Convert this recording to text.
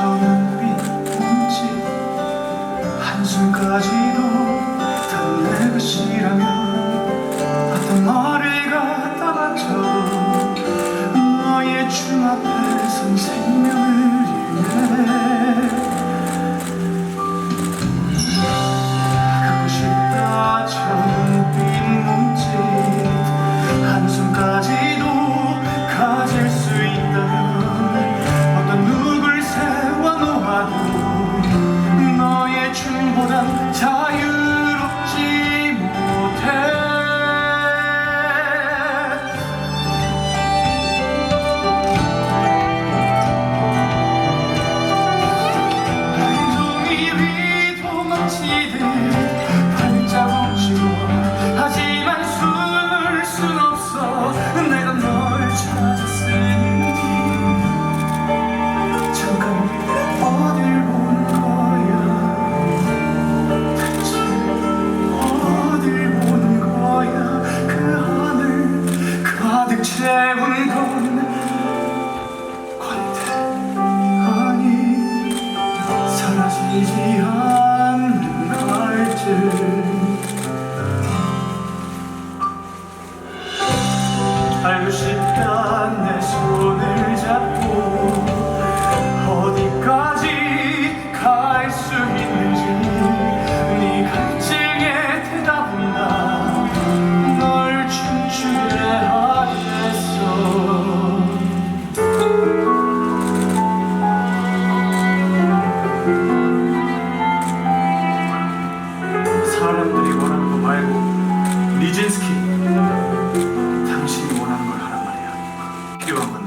저는 믿는지 한순간까지도 다내 것이라면 어떤 머리가 떨어져도 너의 춤 앞에선 생명의 사라지지 않는 갈증 you.